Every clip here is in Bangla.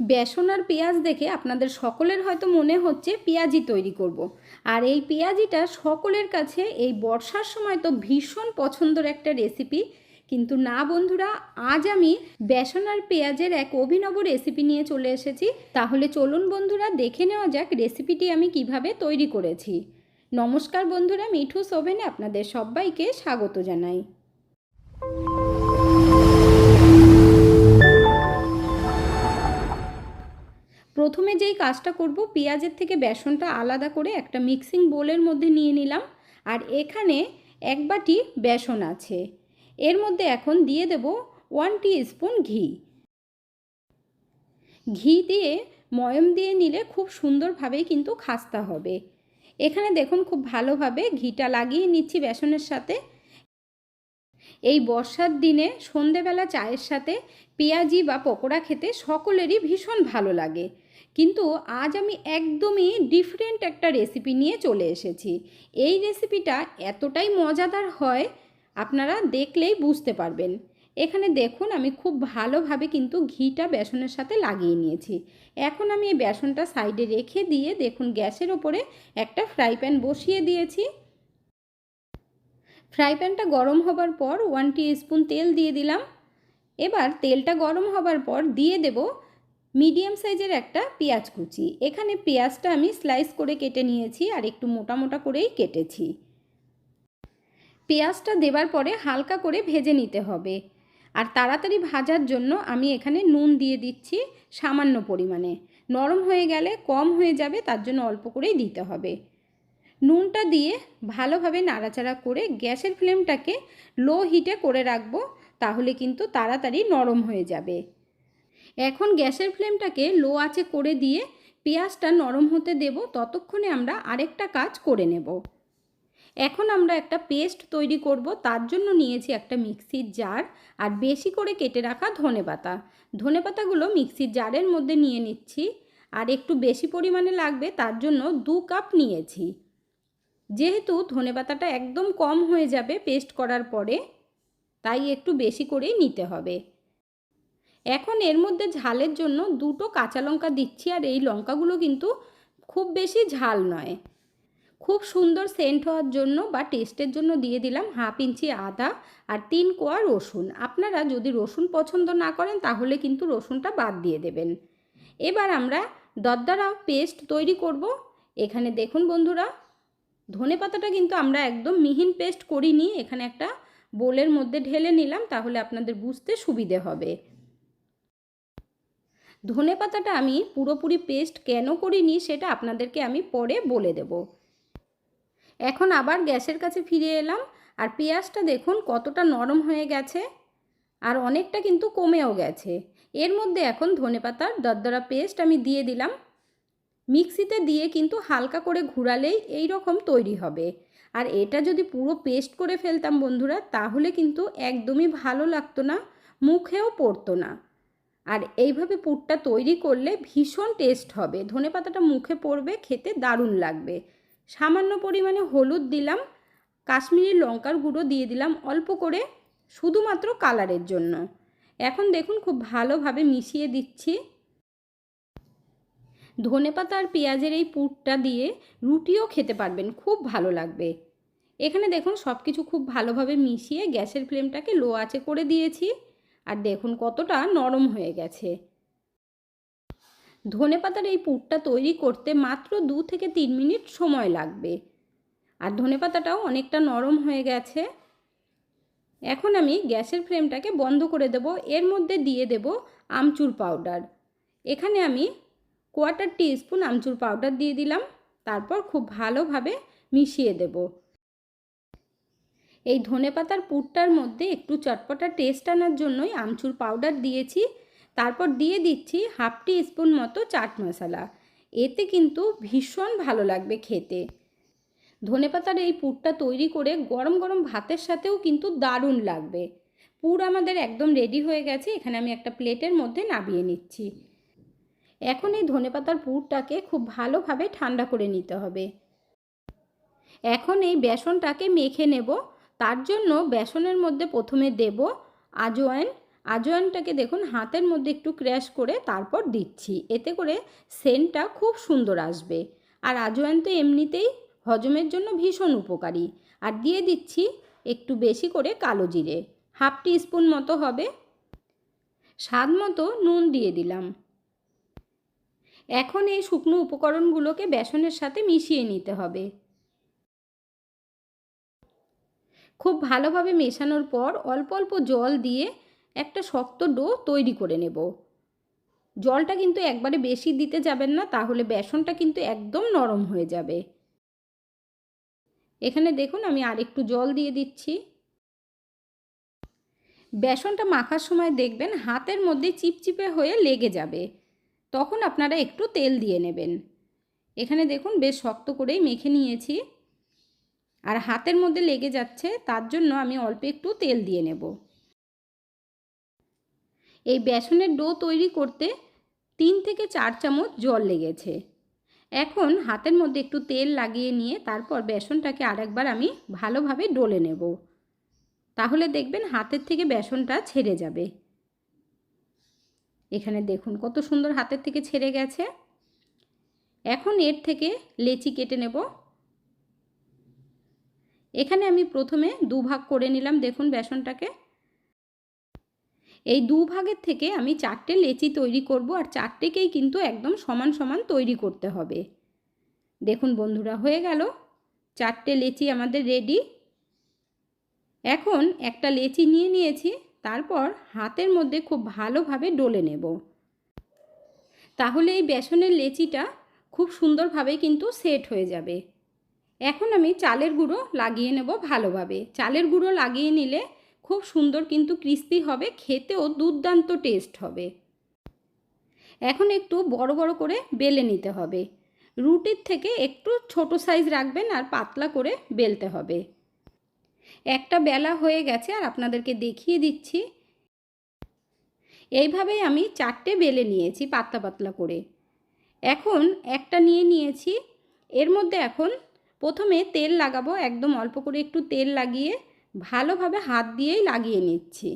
বেসন আর পেঁয়াজ দেখে আপনাদের সকলের হয়তো মনে হচ্ছে পেঁয়াজি তৈরি করব। আর এই পেঁয়াজিটা সকলের কাছে এই বর্ষার সময় তো ভীষণ পছন্দের একটা রেসিপি কিন্তু না বন্ধুরা, আজ আমি বেসন আর পেঁয়াজের এক অভিনব রেসিপি নিয়ে চলে এসেছি। তাহলে চলুন বন্ধুরা, দেখে নেওয়া যাক রেসিপিটি আমি কীভাবে তৈরি করেছি। নমস্কার বন্ধুরা, মিঠু সোভেনে আপনাদের সবাইকে স্বাগত জানাই। কাজটা করব। পেঁয়াজের থেকে বেসনটা আলাদা করে একটা মিক্সিং বোলের মধ্যে নিয়ে নিলাম। আর এখানে এক বাটি বেসন আছে। এর মধ্যে এখন দিয়ে দেব ওয়ান স্পুন ঘি। ঘি দিয়ে ময়ম দিয়ে নিলে খুব সুন্দরভাবেই কিন্তু খাস্তা হবে। এখানে দেখুন খুব ভালোভাবে ঘিটা লাগিয়ে নিচ্ছি বেসনের সাথে। এই বর্ষার দিনে সন্ধেবেলা চায়ের সাথে পেঁয়াজি বা পকোড়া খেতে সকলেরই ভীষণ ভালো লাগে। কিন্তু আজ আমি একদমই ডিফারেন্ট একটা রেসিপি নিয়ে চলে এসেছি। এই রেসিপিটা এতটাই মজাদার হয়, আপনারা দেখলেই বুঝতে পারবেন। এখানে দেখুন, আমি খুব ভালোভাবে কিন্তু ঘিটা বেসনের সাথে লাগিয়ে নিয়েছি। এখন আমি এই বেসনটা সাইডে রেখে দিয়ে দেখুন, গ্যাসের ওপরে একটা ফ্রাই প্যান বসিয়ে দিয়েছি। ফ্রাই প্যানটা গরম হবার পর ওয়ান টি স্পুন তেল দিয়ে দিলাম। এবার তেলটা গরম হবার পর দিয়ে দেব মিডিয়াম সাইজের একটা পেঁয়াজ কুচি। এখানে পেঁয়াজটা আমি স্লাইস করে কেটে নিয়েছি আর একটু মোটা মোটা করেই কেটেছি। পেঁয়াজটা দেবার পরে হালকা করে ভেজে নিতে হবে। আর তাড়াতাড়ি ভাজার জন্য আমি এখানে নুন দিয়ে দিচ্ছি সামান্য পরিমাণে। নরম হয়ে গেলে কম হয়ে যাবে, তার জন্য অল্প করেই দিতে হবে। নুনটা দিয়ে ভালোভাবে নাড়াচাড়া করে গ্যাসের ফ্লেমটাকে লো হিটে করে রাখব, তাহলে কিন্তু তাড়াতাড়ি নরম হয়ে যাবে। এখন গ্যাসের ফ্লেমটাকে লো আঁচে করে দিয়ে পেঁয়াজটা নরম হতে দেব, ততক্ষণে আমরা আরেকটা কাজ করে নেব। এখন আমরা একটা পেস্ট তৈরি করব, তার জন্য নিয়েছি একটা মিক্সির জার আর বেশি করে কেটে রাখা ধনে পাতা। ধনে পাতাগুলো মিক্সির জারের মধ্যে নিয়ে নিচ্ছি আর একটু বেশি পরিমাণে লাগবে, তার জন্য দু কাপ নিয়েছি। যেহেতু ধনে পাতাটা একদম কম হয়ে যাবে পেস্ট করার পরে, তাই একটু বেশি করেই নিতে হবে। এখন এর মধ্যে ঝালের জন্য দুটো কাঁচা লঙ্কা দিচ্ছি আর এই লঙ্কাগুলো কিন্তু খুব বেশি ঝাল নয়। খুব সুন্দর সেন্ট হওয়ার জন্য বা টেস্টের জন্য দিয়ে দিলাম হাফ ইঞ্চি আদা আর তিন কোয়া রসুন। আপনারা যদি রসুন পছন্দ না করেন তাহলে কিন্তু রসুনটা বাদ দিয়ে দেবেন। এবার আমরা দরদারা পেস্ট তৈরি করব। এখানে দেখুন বন্ধুরা, ধনে পাতাটা কিন্তু আমরা একদম মিহিন পেস্ট করিনি। এখানে একটা বোলের মধ্যে ঢেলে নিলাম, তাহলে আপনাদের বুঝতে সুবিধে হবে। ধনে পাতাটা আমি পুরোপুরি পেস্ট কেন করিনি সেটা আপনাদেরকে আমি পরে বলে দেব। এখন আবার গ্যাসের কাছে ফিরে এলাম, আর পেঁয়াজটা দেখুন কতটা নরম হয়ে গেছে, আর অনেকটা কিন্তু কমেও গেছে। এর মধ্যে এখন ধনে পাতার দরদরা পেস্ট আমি দিয়ে দিলাম। মিক্সিতে দিয়ে কিন্তু হালকা করে ঘুরালেই এই রকম তৈরি হবে। আর এটা যদি পুরো পেস্ট করে ফেলতাম বন্ধুরা, তাহলে কিন্তু একদমই ভালো লাগতো না, মুখেও পড়তো না। আর এইভাবে পুরটা তৈরি করলে ভীষণ টেস্ট হবে। ধনে পাতাটা মুখে পড়বে, খেতে দারুণ লাগবে। সামান্য পরিমাণে হলুদ দিলাম, কাশ্মীরি লঙ্কার গুঁড়ো দিয়ে দিলাম অল্প করে, শুধুমাত্র কালারের জন্য। এখন দেখুন খুব ভালোভাবে মিশিয়ে দিচ্ছি। ধনে পাতা আর পেঁয়াজের এই পুরটা দিয়ে রুটিও খেতে পারবেন, খুব ভালো লাগবে। এখানে দেখুন সব কিছু খুব ভালোভাবে মিশিয়ে গ্যাসের ফ্লেমটাকে লো আঁচে করে দিয়েছি। আর দেখুন কতটা নরম হয়ে গেছে। ধনে পাতার এই পুরটা তৈরি করতে মাত্র দু থেকে তিন মিনিট সময় লাগবে। আর ধনে পাতাটাও অনেকটা নরম হয়ে গেছে। এখন আমি গ্যাসের ফ্লেমটাকে বন্ধ করে দেব। এর মধ্যে দিয়ে দেব আমচুর পাউডার। এখানে আমি quarter teaspoon amchur powder দিয়ে দিলাম। তারপর খুব ভালোভাবে মিশিয়ে দেব। এই ধনে পাতার পুরটার মধ্যে একটু চটপটা টেস্ট আনার জন্যই আমচুর পাউডার দিয়েছি। তারপর দিয়ে দিচ্ছি হাফ টি স্পুন মতো চাট মশলা। এতে কিন্তু ভীষণ ভালো লাগবে খেতে। ধনে পাতার এই পুরটা তৈরি করে গরম গরম ভাতের সাথেও কিন্তু দারুণ লাগবে। পুর আমাদের একদম রেডি হয়ে গেছে, এখানে আমি একটা প্লেটের মধ্যে নাবিয়ে নিচ্ছি। এখন এই ধনেপাতার পুরটাকে খুব ভালোভাবে ঠান্ডা করে নিতে হবে। এখন এই বেসনটাকে মেখে নেব। তার জন্য বেসনের মধ্যে প্রথমে দেব আজওয়াইন আজওয়ানটাকে দেখুন, হাতের মধ্যে একটু ক্র্যাশ করে তারপর দিচ্ছি। এতে করে সেন্টটা খুব সুন্দর আসবে। আর আজওয়ান তো এমনিতেই হজমের জন্য ভীষণ উপকারী। আর দিয়ে দিচ্ছি একটু বেশি করে কালো জিরে। হাফ টি স্পুন মতো হবে। স্বাদ মতো নুন দিয়ে দিলাম। এখন এই শুকনো উপকরণগুলোকে বেসনের সাথে মিশিয়ে নিতে হবে। খুব ভালোভাবে মেশানোর পর অল্প অল্প জল দিয়ে একটা শক্ত ডো তৈরি করে নেব। জলটা কিন্তু একবারে বেশি দিতে যাবেন না, তাহলে বেসনটা কিন্তু একদম নরম হয়ে যাবে। এখানে দেখুন আমি আরেকটু জল দিয়ে দিচ্ছি। বেসনটা মাখার সময় দেখবেন হাতের মধ্যে চিপচিপে হয়ে লেগে যাবে, তখন আপনারা একটু তেল দিয়ে নেবেন। এখানে দেখুন বেশ শক্ত করেই মেখে নিয়েছি। আর হাতের মধ্যে লেগে যাচ্ছে, তার জন্য আমি অল্প একটু তেল দিয়ে নেব। এই বেসনের ডো তৈরি করতে তিন থেকে চার চামচ জল লেগেছে। এখন হাতের মধ্যে একটু তেল লাগিয়ে নিয়ে তারপর বেসনটাকে আরেকবার আমি ভালোভাবে ডলে নেব। তাহলে দেখবেন হাতের থেকে বেসনটা ছেড়ে যাবে। এখানে দেখুন কত সুন্দর হাতের থেকে ছেড়ে গেছে। এখন এর থেকে লেচি কেটে নেব। এখানে আমি প্রথমে দুভাগ করে নিলাম, দেখুন বেসনটাকে। এই দু ভাগের থেকে আমি চারটে লেচি তৈরি করব, আর চারটেকেই কিন্তু একদম সমান সমান তৈরি করতে হবে। দেখুন বন্ধুরা, হয়ে গেল। চারটে লেচি আমাদের রেডি এখন একটা লেচি নিয়ে নিয়েছি, তারপর হাতের মধ্যে খুব ভালোভাবে ডলে নেব। তাহলে এই বেসনের লেচিটা খুব সুন্দরভাবে কিন্তু সেট হয়ে যাবে। এখন আমি চালের গুঁড়ো লাগিয়ে নেব ভালোভাবে। চালের গুঁড়ো লাগিয়ে নিলে খুব সুন্দর কিন্তু ক্রিস্পি হবে, খেতেও দুর্দান্ত টেস্ট হবে। এখন একটু বড় বড় করে বেলে নিতে হবে। রুটির থেকে একটু ছোট সাইজ রাখবেন আর পাতলা করে বেলতে হবে। একটা বেলা হয়ে গেছে আর আপনাদেরকে দেখিয়ে দিচ্ছি। এইভাবেই আমি চারটে বেলে নিয়েছি পাতলা পাতলা করে। এখন একটা নিয়ে নিয়েছি। এর মধ্যে এখন প্রথমে তেল লাগাবো, একদম অল্প করে একটু তেল লাগিয়ে ভালোভাবে হাত দিয়েই লাগিয়ে নিচ্ছি।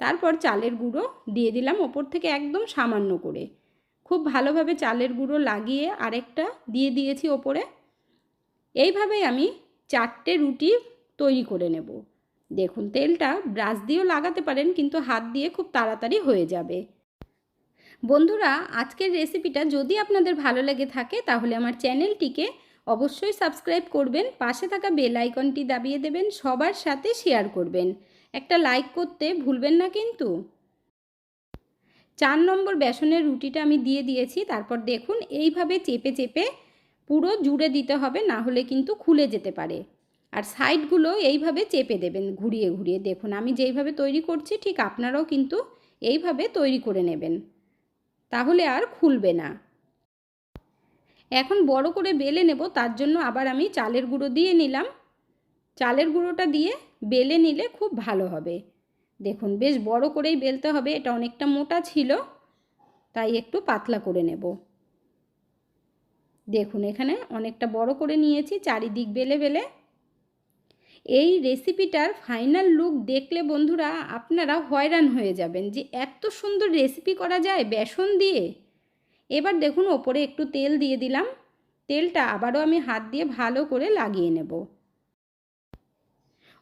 তারপর চালের গুঁড়ো দিয়ে দিলাম ওপর থেকে একদম সামান্য করে। খুব ভালোভাবে চালের গুঁড়ো লাগিয়ে আরেকটা দিয়ে দিয়েছি ওপরে। এইভাবেই আমি চারটে রুটি তৈরি করে নেব। দেখুন, তেলটা ব্রাশ দিয়েও লাগাতে পারেন, কিন্তু হাত দিয়ে খুব তাড়াতাড়ি হয়ে যাবে। বন্ধুরা, আজকের রেসিপিটা যদি আপনাদের ভালো লেগে থাকে, তাহলে আমার চ্যানেলটিকে অবশ্যই সাবস্ক্রাইব করবেন, পাশে থাকা বেল আইকনটি দাবিয়ে দেবেন, সবার সাথে শেয়ার করবেন। একটা লাইক করতে ভুলবেন না কিন্তু। চার নম্বর বেসনের রুটিটা আমি দিয়ে দিয়েছি, তারপর দেখুন এইভাবে চেপে চেপে পুরো জুড়ে দিতে হবে, না হলে কিন্তু খুলে যেতে পারে। আর সাইডগুলো এইভাবে চেপে দেবেন, ঘুরিয়ে ঘুরিয়ে। দেখুন আমি যেইভাবে তৈরি করছি, ঠিক আপনারাও কিন্তু এইভাবে তৈরি করে নেবেন। তাহলে আর খুলবে না। এখন বড় করে বেলে নেব, তার জন্য আবার আমি চালের গুঁড়ো দিয়ে নিলাম। চালের গুঁড়োটা দিয়ে বেলে নিলে খুব ভালো হবে। দেখুন, বেশ বড় করেই বেলতে হবে, এটা অনেকটা মোটা ছিল, তাই একটু পাতলা করে নেব। দেখুন, এখানে অনেকটা বড় করে নিয়েছি, চারিদিক বেলে বেলে। এই রেসিপিটার ফাইনাল লুক দেখলে বন্ধুরা, আপনারা হয়রান হয়ে যাবেন যে এত সুন্দর রেসিপি করা যায় বেসন দিয়ে। এবার দেখুন ওপরে একটু তেল দিয়ে দিলাম। তেলটা আবারও আমি হাত দিয়ে ভালো করে লাগিয়ে নেব।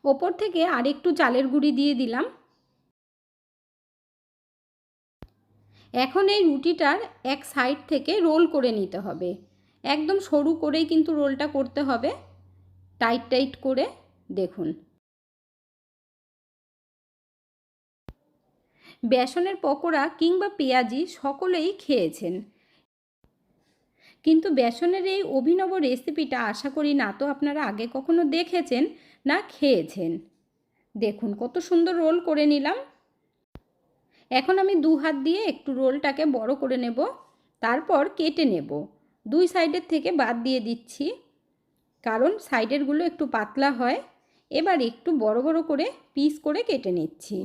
ওপর থেকে আর একটু চালের গুঁড়ি দিয়ে দিলাম। এখন এই রুটিটার এক সাইড থেকে রোল করে নিতে হবে। একদম সরু করেই কিন্তু রোলটা করতে হবে। টাইট টাইট করে দেখুন। বেসনের পকোড়া কিংবা পেঁয়াজি সকলেই খেয়েছেন। কিন্তু বেসনের এই অভিনব রেসিপিটা আশা করি না তো আপনারা আগে কখনো দেখেছেন না খেয়েছেন। দেখুন কত সুন্দর রোল করে নিলাম। এখন আমি দু হাত দিয়ে একটু রোলটাকে বড় করে নেব, তারপর কেটে নেব। দুই সাইডের থেকে বাদ দিয়ে দিচ্ছি, কারণ সাইডেরগুলো একটু পাতলা হয়। এবার একটু বড় বড় করে পিস করে কেটে নিচ্ছি।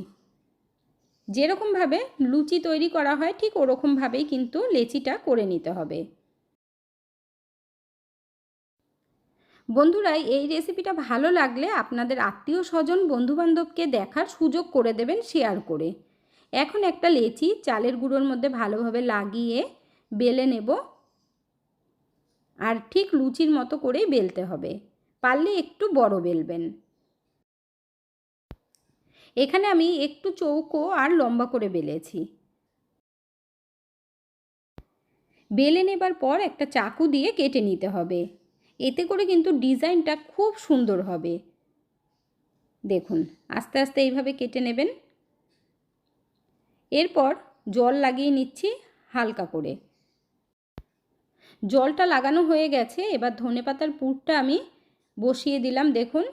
যেরকমভাবে লুচি তৈরি করা হয় ঠিক ওরকমভাবেই কিন্তু লেচিটা করে নিতে হবে। বন্ধুরা এই রেসিপিটা ভালো লাগলে আপনাদের আত্মীয় স্বজন, বন্ধুবান্ধবকে দেখার সুযোগ করে দেবেন শেয়ার করে। এখন একটা লেচি, চালের গুঁড়োর মধ্যে ভালোভাবে লাগিয়ে বেলে নেব। আর ঠিক লুচির মতো করেই বেলতে হবে। পারলে একটু বড় বেলবেন। এখানে আমি একটু চৌকো আর লম্বা করে বেলেছি। বেলে নেবার পর একটা চাকু দিয়ে কেটে নিতে হবে। এতে করে কিন্তু ডিজাইনটা খুব সুন্দর হবে। দেখুন, আস্তে আস্তে এইভাবে কেটে নেবেন। এরপর জল লাগিয়ে নিচ্ছি হালকা করে। জলটা লাগানো হয়ে গেছে, এবার ধনে পাতার পুরটা আমি বসিয়ে দিলাম, দেখুন।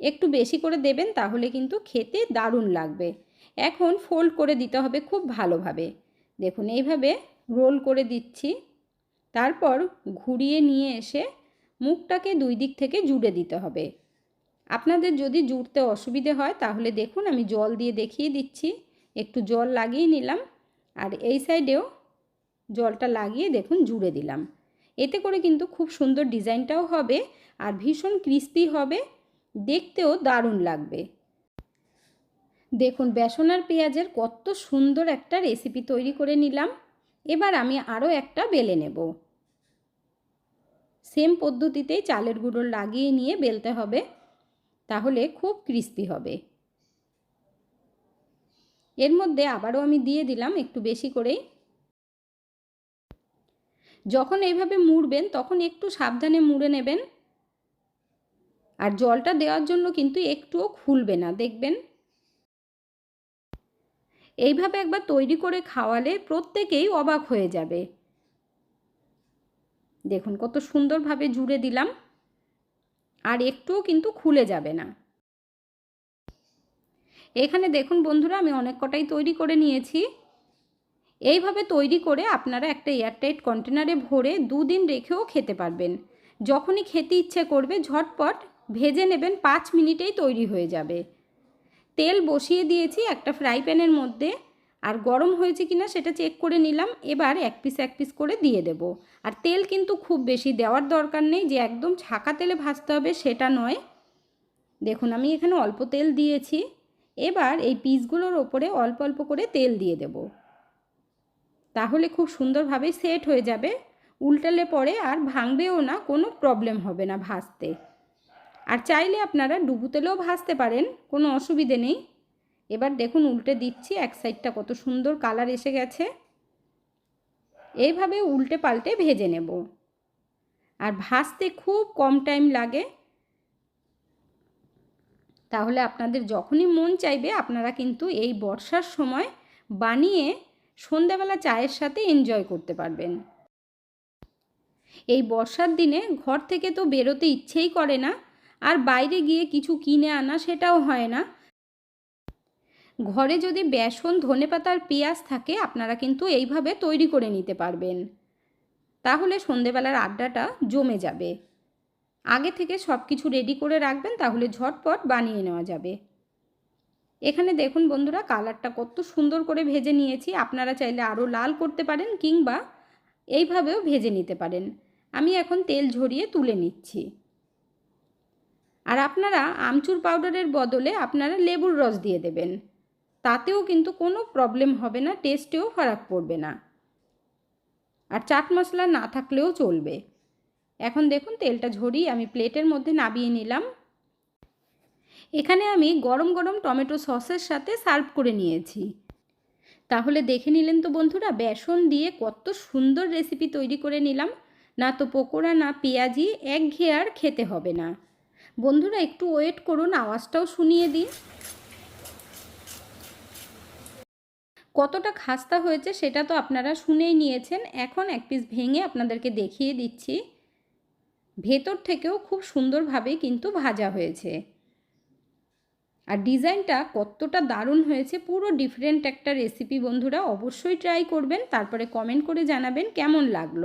একটু বেশি করে দেবেন, তাহলে কিন্তু খেতে দারুণ লাগবে। এখন ফোল্ড করে দিতে হবে খুব ভালোভাবে। দেখুন, এইভাবে রোল করে দিচ্ছি। তারপর ঘুরিয়ে নিয়ে এসে মুখটাকে দুই দিক থেকে জুড়ে দিতে হবে। আপনাদের যদি জুড়তে অসুবিধে হয়, তাহলে দেখুন আমি জল দিয়ে দেখিয়ে দিচ্ছি। একটু জল লাগিয়ে নিলাম আর এই সাইডেও জলটা লাগিয়ে দেখুন জুড়ে দিলাম। এতে করে কিন্তু খুব সুন্দর ডিজাইনটাও হবে আর ভীষণ ক্রিস্পি হবে, দেখতেও দারুণ লাগবে। দেখুন বেসন আর পেঁয়াজের কত সুন্দর একটা রেসিপি তৈরি করে নিলাম। এবার আমি আরও একটা বেলে নেব। সেম পদ্ধতিতেই চালের গুঁড়ো লাগিয়ে নিয়ে বেলতে হবে, তাহলে খুব ক্রিস্পি হবে। এর মধ্যে আবারও আমি দিয়ে দিলাম একটু বেশি করেই। যখন এইভাবে মুড়বেন, তখন একটু সাবধানে মুড়ে নেবেন। আর জলটা দেওয়ার জন্য কিন্তু একটুও খুলবে না, দেখবেন? এইভাবে একবার তৈরি করে খাওয়ালে প্রত্যেকেই অবাক হয়ে যাবে। দেখুন, কত সুন্দরভাবে জুড়ে দিলাম। আর একটুও কিন্তু খুলে যাবে না। এখানে দেখুন বন্ধুরা, আমি অনেক কটাই তৈরি করে নিয়েছি। এইভাবে তৈরি করে আপনারা একটা এয়ারটাইট কন্টেনারে ভরে দুদিন রেখেও খেতে পারবেন। যখনই খেতে ইচ্ছে করবে, ঝটপট ভেজে নেবেন, পাঁচ মিনিটেই তৈরি হয়ে যাবে। তেল বসিয়ে দিয়েছি একটা ফ্রাই প্যানের মধ্যে। আর গরম হয়েছে কিনা সেটা চেক করে নিলাম। এবার এক পিস এক পিস করে দিয়ে দেব। আর তেল কিন্তু খুব বেশি দেওয়ার দরকার নেই। যে একদম ছাকা তেলে ভাজতে হবে সেটা নয়। দেখুন, আমি এখানে অল্প তেল দিয়েছি। এবার এই পিসগুলোর ওপরে অল্প অল্প করে তেল দিয়ে দেব। তাহলে খুব সুন্দরভাবে সেট হয়ে যাবে। উল্টালে পরে আর ভাঙবেও না, কোনো প্রবলেম হবে না ভাজতে। আর চাইলে আপনারা ডুবু তেলেও ভাজতে পারেন, কোনো অসুবিধে নেই। এবার দেখুন উল্টে দিচ্ছি, এক সাইডটা কত সুন্দর কালার এসে গেছে। এইভাবে উল্টে পাল্টে ভেজে নেব। আর ভাজতে খুব কম টাইম লাগে। তাহলে আপনাদের যখনই মন চাইবে, আপনারা কিন্তু এই বর্ষার সময় বানিয়ে সন্ধ্যাবেলা চায়ের সাথে এনজয় করতে পারবেন। এই বর্ষার দিনে ঘর থেকে তো বেরোতে ইচ্ছেই করে না। আর বাইরে গিয়ে কিছু কিনে আনা সেটাও হয় না। ঘরে যদি বেসন, ধনেপাতার পেঁয়াজ থাকে, আপনারা কিন্তু এইভাবে তৈরি করে নিতে পারবেন। তাহলে সন্ধেবেলার আড্ডাটা জমে যাবে। আগে থেকে সব কিছু রেডি করে রাখবেন, তাহলে ঝটপট বানিয়ে নেওয়া যাবে। এখানে দেখুন বন্ধুরা, কালারটা কত সুন্দর করে ভেজে নিয়েছি। আপনারা চাইলে আরও লাল করতে পারেন কিংবা এইভাবেও ভেজে নিতে পারেন। আমি এখন তেল ঝরিয়ে তুলে নিচ্ছি। আর আপনারা আমচুর পাউডারের বদলে আপনারা লেবুর রস দিয়ে দেবেন। তাতেও কিন্তু কোনো প্রবলেম হবে না টেস্টেও ফারাক পড়বে না। আর চাট মশলা না থাকলেও চলবে। এখন দেখুন, তেলটা ঝরিয়ে আমি প্লেটের মধ্যে নাবিয়ে নিলাম। এখানে আমি গরম গরম টমেটো সসের সাথে সার্ভ করে নিয়েছি। তাহলে দেখে নিলেন তো বন্ধুরা, বেসন দিয়ে কত সুন্দর রেসিপি তৈরি করে নিলাম। না তো পকোড়া, না পেঁয়াজি এক ঘেয়ার খেতে হবে না। বন্ধুরা, একটু ওয়েট করুন, আওয়াজটাও শুনিয়ে দিন। কতটা খাস্তা হয়েছে সেটা তো আপনারা শুনেই নিয়েছেন। এখন এক পিস ভেঙে আপনাদেরকে দেখিয়ে দিচ্ছি। ভেতর থেকেও খুব সুন্দরভাবে কিন্তু ভাজা হয়েছে। আর ডিজাইনটা কতটা দারুণ হয়েছে, পুরো ডিফারেন্ট একটা রেসিপি বন্ধুরা, অবশ্যই ট্রাই করবেন, তারপরে কমেন্ট করে জানাবেন কেমন লাগল।